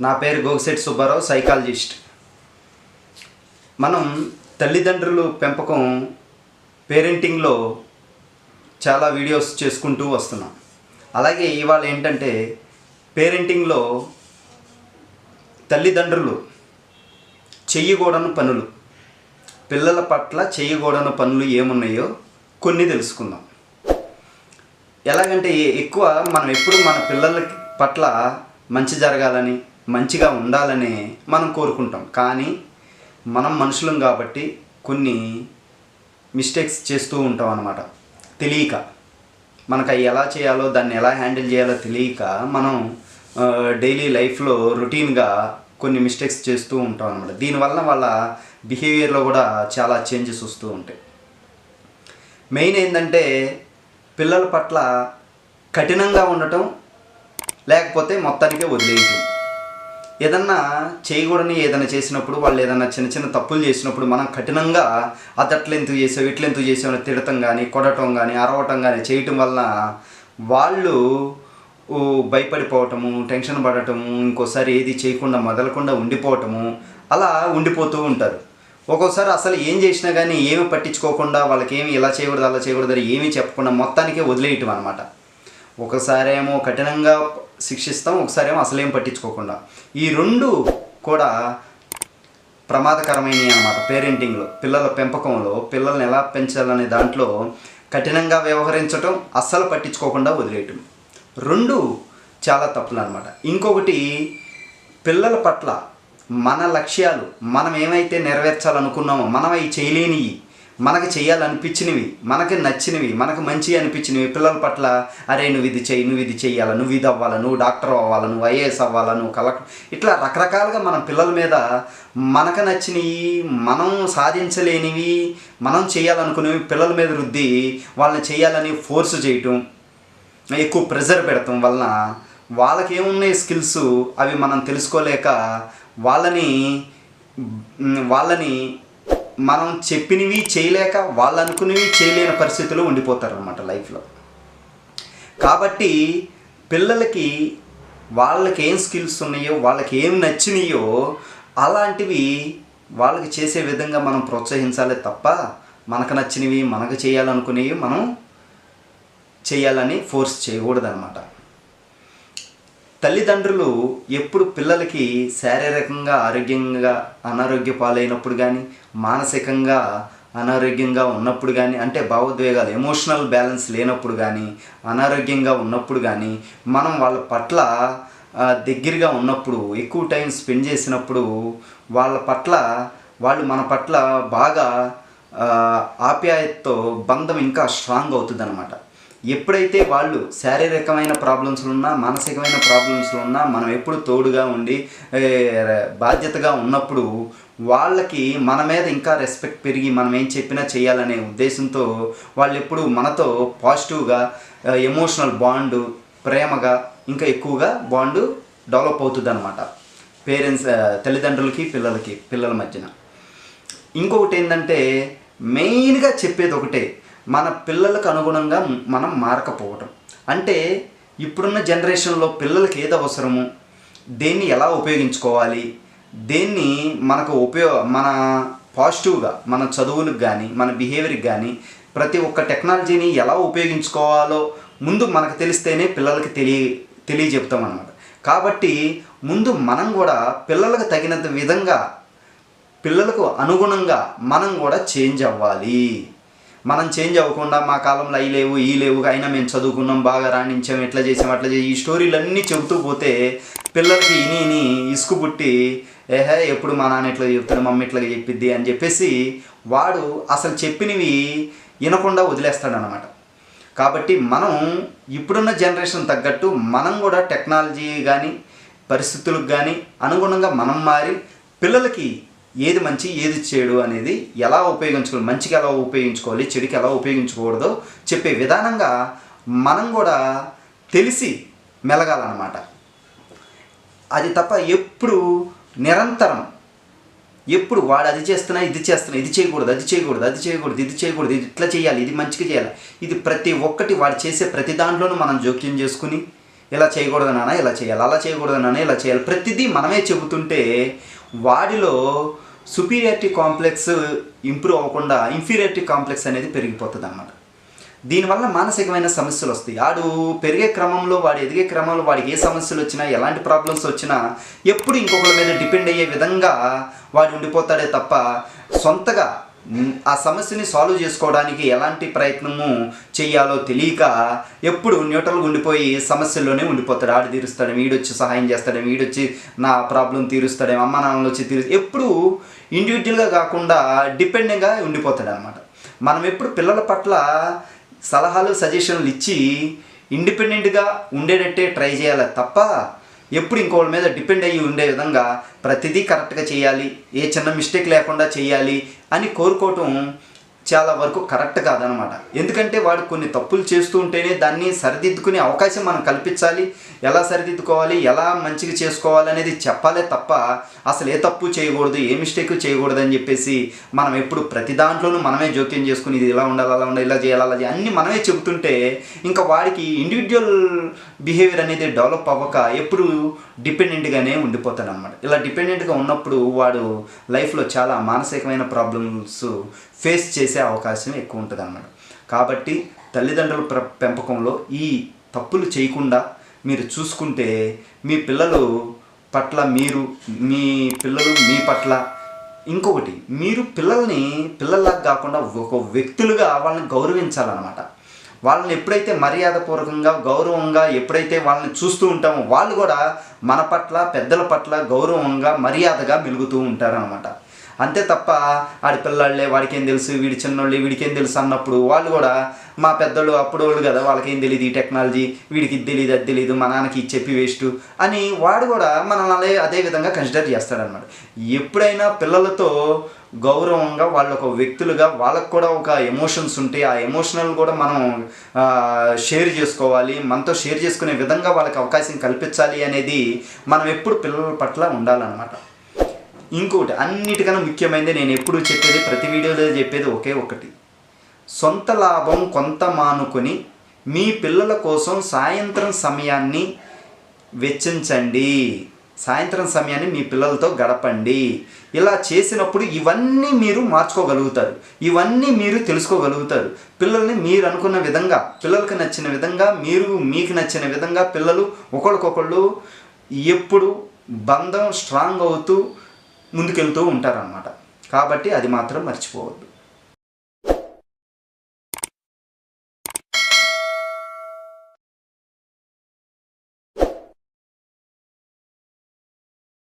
నా పేరు గోగిశెట్టి సుబ్బారావు సైకాలజిస్ట్ మనం తల్లిదండ్రులు పెంపకం పేరెంటింగ్లో చాలా వీడియోస్ చేసుకుంటూ వస్తున్నాం. అలాగే ఇవాళ ఏంటంటే పేరెంటింగ్లో తల్లిదండ్రులు చెయ్యకూడని పనులు పిల్లల పట్ల చేయకూడని పనులు ఏమున్నాయో కొన్ని తెలుసుకుందాం. ఎలాగంటే ఎక్కువ మనం ఎప్పుడు మన పిల్లల పట్ల మంచి జరగాలని మంచిగా ఉండాలని మనం కోరుకుంటాం. కానీ మనం మనుషులం కాబట్టి కొన్ని మిస్టేక్స్ చేస్తూ ఉంటాం అన్నమాట. తెలియక. మనకు అవి ఎలా చేయాలో దాన్ని ఎలా హ్యాండిల్ చేయాలో తెలియక మనం డైలీ లైఫ్లో రొటీన్గా కొన్ని మిస్టేక్స్ చేస్తూ ఉంటాం అనమాట దీనివల్ల వాళ్ళ బిహేవియర్లో కూడా చాలా చేంజెస్ వస్తూ ఉంటాయి. మెయిన్ ఏంటంటే పిల్లల పట్ల కఠినంగా ఉండటం లేకపోతే మొత్తానికే వదిలేయటం. ఏదన్నా చేయకూడని ఏదైనా చేసినప్పుడు వాళ్ళు ఏదైనా చిన్న చిన్న తప్పులు చేసినప్పుడు మనం కఠినంగా అది చేసావు? ఇట్లా చేసావు? అని తిడటం కానీ కొడటం కానీ అరవటం కానీ చేయటం వలన వాళ్ళు భయపడిపోవటము టెన్షన్ పడటము ఇంకోసారి ఏది చేయకుండా మొదలకుండా ఉండిపోవటము అలా ఉండిపోతూ ఉంటారు. ఒక్కోసారి అసలు ఏం చేసినా కానీ ఏమి పట్టించుకోకుండా వాళ్ళకి ఏమి ఇలా చేయకూడదు అలా చేయకూడదు ఏమీ చెప్పకుండా మొత్తానికే వదిలేయటం అనమాట ఒకసారేమో కఠినంగా శిక్షిస్తాం ఒకసారేమో అసలేం పట్టించుకోకుండా. ఈ రెండు కూడా ప్రమాదకరమైనవి అన్నమాట పేరెంటింగ్లో. పిల్లల పెంపకంలో పిల్లల్ని ఎలా పెంచాలనే దాంట్లో కఠినంగా వ్యవహరించటం అస్సలు పట్టించుకోకుండా వదిలేయటం. రెండు చాలా తప్పులు అనమాట ఇంకొకటి పిల్లల పట్ల మన లక్ష్యాలు మనం ఏమైతే నెరవేర్చాలనుకున్నామో మనం అవి చేయలేనివి మనకు చేయాలనిపించినవి మనకి నచ్చినవి మనకు మంచి అనిపించినవి పిల్లల పట్ల అరే నువ్వు ఇది చేయి నువ్వు ఇది చెయ్యాలా నువ్వు ఇది అవ్వాలా నువ్వు డాక్టర్ అవ్వాలా నువ్వు ఐఏఎస్ అవ్వాలా నువ్వు కలెక్టర్ ఇట్లా రకరకాలుగా మనం పిల్లల మీద మనకు నచ్చినవి మనం సాధించలేనివి మనం చేయాలనుకునేవి పిల్లల మీద రుద్ది వాళ్ళని చేయాలని ఫోర్స్ చేయటం ఎక్కువ ప్రెజర్ పెడతాం వలన వాళ్ళకి ఏమున్నాయి స్కిల్స్ అవి మనం తెలుసుకోలేక వాళ్ళని వాళ్ళని మనం చెప్పినవి చేయలేక వాళ్ళు అనుకునేవి చేయలేని పరిస్థితులు ఉండిపోతారు అనమాట లైఫ్లో. కాబట్టి పిల్లలకి వాళ్ళకి ఏం స్కిల్స్ ఉన్నాయో వాళ్ళకి ఏం నచ్చినాయో అలాంటివి వాళ్ళకి చేసే విధంగా మనం ప్రోత్సహించాలి తప్ప మనకు నచ్చినవి మనకు చేయాలనుకునేవి మనం చేయాలని ఫోర్స్ చేయకూడదనమాట తల్లిదండ్రులు ఎప్పుడు పిల్లలకి శారీరకంగా ఆరోగ్యంగా అనారోగ్య పాలైనప్పుడు కానీ మానసికంగా అనారోగ్యంగా ఉన్నప్పుడు కానీ అంటే భావోద్వేగాలు ఎమోషనల్ బ్యాలెన్స్ లేనప్పుడు కానీ అనారోగ్యంగా ఉన్నప్పుడు కానీ మనం వాళ్ళ పట్ల దగ్గరగా ఉన్నప్పుడు ఎక్కువ టైం స్పెండ్ చేసినప్పుడు వాళ్ళ పట్ల వాళ్ళు మన పట్ల బాగా ఆప్యాయతతో బంధం ఇంకా స్ట్రాంగ్ అవుతుంది ఎప్పుడైతే వాళ్ళు శారీరకమైన ప్రాబ్లమ్స్లు ఉన్నా మానసికమైన ప్రాబ్లమ్స్లు ఉన్నా మనం ఎప్పుడు తోడుగా ఉండి బాధ్యతగా ఉన్నప్పుడు వాళ్ళకి మన మీద ఇంకా రెస్పెక్ట్ పెరిగి మనం ఏం చెప్పినా చేయాలనే ఉద్దేశంతో వాళ్ళు ఎప్పుడు మనతో పాజిటివ్గా ఎమోషనల్ బాండ్ ప్రేమగా ఇంకా ఎక్కువగా బాండు డెవలప్ అవుతుంది అనమాట పేరెంట్స్ తల్లిదండ్రులకి పిల్లలకి పిల్లల మధ్యన. ఇంకొకటి ఏంటంటే మెయిన్గా చెప్పేది ఒకటే. మన పిల్లలకు అనుగుణంగా మనం మారకపోవటం. అంటే ఇప్పుడున్న జనరేషన్లో పిల్లలకి ఏది అవసరము? దేన్ని ఎలా ఉపయోగించుకోవాలి? దేన్ని మనకు ఉపయోగ మన పాజిటివ్గా మన చదువులకు కానీ మన బిహేవియర్కి కానీ ప్రతి ఒక్క టెక్నాలజీని ఎలా ఉపయోగించుకోవాలో ముందు మనకు తెలిస్తేనే పిల్లలకి తెలియ తెలియజెప్తామనమాట కాబట్టి ముందు మనం కూడా పిల్లలకు తగినంత విధంగా పిల్లలకు అనుగుణంగా మనం కూడా చేంజ్ అవ్వాలి. మనం చేంజ్ అవ్వకుండా మా కాలంలో అవి లేవు ఈ లేవు అయినా మేము చదువుకున్నాం బాగా రాణించాం ఎట్లా చేసాం అట్లా చేసి. ఈ స్టోరీలన్నీ చెబుతూ పోతే పిల్లలకి ఇని ఇని ఇసుకు పుట్టి ఏహే ఎప్పుడు మా నాన్న ఇట్లా చెప్తాడు మమ్మీ ఇట్లా చెప్పిద్ది అని చెప్పేసి వాడు అసలు చెప్పినవి వినకుండా వదిలేస్తాడనమాట కాబట్టి మనం ఇప్పుడున్న జనరేషన్ తగ్గట్టు మనం కూడా టెక్నాలజీ కానీ పరిస్థితులకు కానీ అనుగుణంగా మనం మారి పిల్లలకి ఏది మంచి ఏది చెడు అనేది ఎలా ఉపయోగించుకోవాలి మంచికి ఎలా ఉపయోగించుకోవాలి చెడుకి ఎలా ఉపయోగించకూడదో చెప్పే విధానంగా మనం కూడా తెలిసి మెలగాలన్నమాట. అది తప్ప ఎప్పుడు నిరంతరం ఎప్పుడు వాడు అది చేస్తున్నా ఇది చేస్తున్నా ఇది చేయకూడదు అది చేయకూడదు అది చేయకూడదు ఇది చేయకూడదు ఇది ఇట్లా చేయాలి ఇది మంచిగా చేయాలి. ఇది ప్రతి ఒక్కటి వాడు చేసే ప్రతి దాంట్లోనూ మనం జోక్యం చేసుకుని ఇలా చేయకూడదు నాన్న ఇలా చేయాలి అలా చేయకూడదు నాన్న ఇలా చేయాలి. ప్రతిదీ మనమే చెబుతుంటే వాడిలో సుపీరియారిటీ కాంప్లెక్స్ ఇంప్రూవ్ అవ్వకుండా ఇన్ఫీరియారిటీ కాంప్లెక్స్ అనేది పెరిగిపోతుంది అన్నమాట దీనివల్ల మానసికమైన సమస్యలు వస్తాయి. ఆడు పెరిగే క్రమంలో వాడు ఎదిగే క్రమంలో వాడికి ఏ సమస్యలు వచ్చినా ఎలాంటి ప్రాబ్లమ్స్ వచ్చినా ఎప్పుడు ఇంకొకరి మీద డిపెండ్ అయ్యే విధంగా వాడు ఉండిపోతాడే తప్ప సొంతగా ఆ సమస్యని సాల్వ్ చేసుకోవడానికి ఎలాంటి ప్రయత్నము చేయాలో తెలియక ఎప్పుడు న్యూట్రల్గా ఉండిపోయి సమస్యల్లోనే ఉండిపోతాడు. ఆడు తీరుస్తాడు వీడొచ్చి సహాయం చేస్తాడు వీడొచ్చి నా ప్రాబ్లం తీరుస్తాడే అమ్మ నాన్నలు వచ్చి తీరు ఎప్పుడు ఇండివిజువల్గా కాకుండా డిపెండెంట్గా ఉండిపోతాడు అనమాట మనం ఎప్పుడు పిల్లల పట్ల సలహాలు సజెషన్లు ఇచ్చి ఇండిపెండెంట్గా ఉండేటట్టే ట్రై చేయాలి తప్ప ఎప్పుడు ఇంకోళ్ళ మీద డిపెండ్ అయ్యి ఉండే విధంగా ప్రతిదీ కరెక్ట్గా చేయాలి ఏ చిన్న మిస్టేక్ లేకుండా చేయాలి అని కోరుకోవటం చాలా వరకు కరెక్ట్ కాదనమాట ఎందుకంటే వాడు కొన్ని తప్పులు చేస్తూ ఉంటేనే దాన్ని సరిదిద్దుకునే అవకాశం మనం కల్పించాలి. ఎలా సరిదిద్దుకోవాలి? ఎలా మంచిగా చేసుకోవాలి అనేది చెప్పాలే తప్ప అసలు ఏ తప్పు చేయకూడదు ఏ మిస్టేక్ చేయకూడదు అని చెప్పేసి మనం ఎప్పుడు ప్రతి దాంట్లోనూ మనమే జోక్యం చేసుకుని ఇది ఇలా ఉండాలి అలా ఉండాలి ఇలా చేయాలి అలా చేయాలి అన్నీ మనమే చెబుతుంటే ఇంకా వాడికి ఇండివిజువల్ బిహేవియర్ అనేది డెవలప్ అవ్వక ఎప్పుడు డిపెండెంట్గానే ఉండిపోతాడు అనమాట ఇలా డిపెండెంట్గా ఉన్నప్పుడు వాడు లైఫ్లో చాలా మానసికమైన ప్రాబ్లమ్స్ ఫేస్ చేసి అవకాశం ఎక్కువ ఉంటుంది అన్నమాట కాబట్టి తల్లిదండ్రుల ప్ర పెంపకంలో ఈ తప్పులు చేయకుండా మీరు చూసుకుంటే మీ పిల్లలు పట్ల మీరు మీ పిల్లలు మీ పట్ల ఇంకొకటి మీరు పిల్లల్ని పిల్లల్లాగా కాకుండా ఒక వ్యక్తులుగా వాళ్ళని గౌరవించాలన్నమాట. వాళ్ళని ఎప్పుడైతే మర్యాదపూర్వకంగా గౌరవంగా ఎప్పుడైతే వాళ్ళని చూస్తూ ఉంటామో వాళ్ళు కూడా మన పట్ల పెద్దల పట్ల గౌరవంగా మర్యాదగా మెలుగుతూ ఉంటారనమాట అంతే తప్ప ఆడపిల్లాళ్ళే వాడికేం తెలుసు? వీడి చిన్నోళ్ళు వీడికేం తెలుసు అన్నప్పుడు వాళ్ళు కూడా మా పెద్దోళ్ళు అప్పుడోళ్ళు వాళ్ళు కదా వాళ్ళకేం తెలియదు ఈ టెక్నాలజీ వీడికి ఇది తెలియదు అది తెలియదు మా నాన్నకి ఇది చెప్పి వేస్ట్ అని వాడు కూడా మనల్ని అదే అదే విధంగా కన్సిడర్ చేస్తాడనమాట ఎప్పుడైనా పిల్లలతో గౌరవంగా వాళ్ళ ఒక వ్యక్తులుగా వాళ్ళకు కూడా ఒక ఎమోషన్స్ ఉంటాయి ఆ ఎమోషనల్ కూడా మనం షేర్ చేసుకోవాలి మనతో షేర్ చేసుకునే విధంగా వాళ్ళకి అవకాశం కల్పించాలి అనేది మనం ఎప్పుడు పిల్లల పట్ల ఉండాలన్నమాట. ఇంకొకటి అన్నిటికన్నా ముఖ్యమైనది నేను ఎప్పుడు చెప్పేది ప్రతి వీడియోలో చెప్పేది ఒకే ఒకటి. సొంత లాభం కొంత మానుకొని మీ పిల్లల కోసం సాయంత్రం సమయాన్ని వెచ్చించండి. సాయంత్రం సమయాన్ని మీ పిల్లలతో గడపండి. ఇలా చేసినప్పుడు ఇవన్నీ మీరు మార్చుకోగలుగుతారు. ఇవన్నీ మీరు తెలుసుకోగలుగుతారు. పిల్లల్ని మీరు అనుకున్న విధంగా పిల్లలకు నచ్చిన విధంగా మీరు మీకు నచ్చిన విధంగా పిల్లలు ఒకరికొకళ్ళు ఎప్పుడు బంధం స్ట్రాంగ్ అవుతూ ముందుకెళ్తూ ఉంటారన్నమాట. కాబట్టి అది మాత్రం మర్చిపోవద్దు.